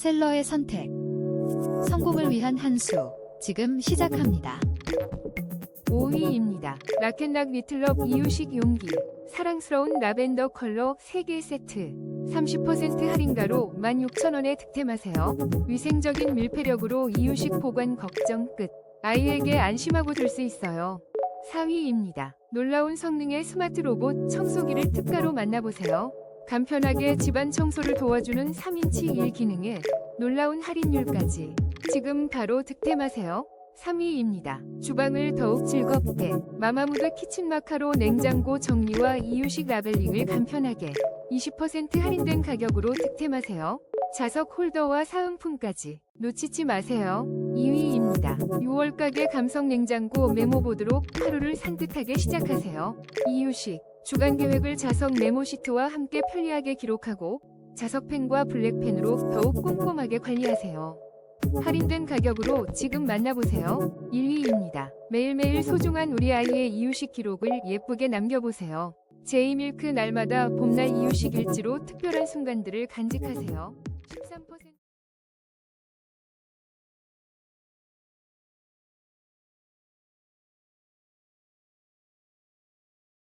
셀러의 선택. 성공을 위한 한 수. 지금 시작합니다. 5위입니다. 라켓락 리틀럽 이유식 용기. 사랑스러운 라벤더 컬러 3개 세트. 30% 할인가로 16,000원에 득템하세요. 위생적인 밀폐력으로 이유식 보관 걱정 끝. 아이에게 안심하고 줄수 있어요. 4위입니다. 놀라운 성능의 스마트 로봇 청소기를 특가로 만나보세요. 간편하게 집안 청소를 도와주는 3인치 1 기능에 놀라운 할인율까지. 지금 바로 득템하세요. 3위입니다. 주방을 더욱 즐겁게 마마무드 키친 마카로 냉장고 정리와 이유식 라벨링을 간편하게 20% 할인된 가격으로 득템하세요. 자석 홀더와 사은품까지 놓치지 마세요. 2위입니다. 6월 가게 감성 냉장고 메모보드로 하루를 산뜻하게 시작하세요. 이유식 주간 계획을 자석 메모 시트와 함께 편리하게 기록하고 자석펜과 블랙펜으로 더욱 꼼꼼하게 관리하세요. 할인된 가격으로 지금 만나보세요. 1위입니다. 매일매일 소중한 우리 아이의 이유식 기록을 예쁘게 남겨보세요. 제이밀크 날마다 봄날 이유식 일지로 특별한 순간들을 간직하세요. 13%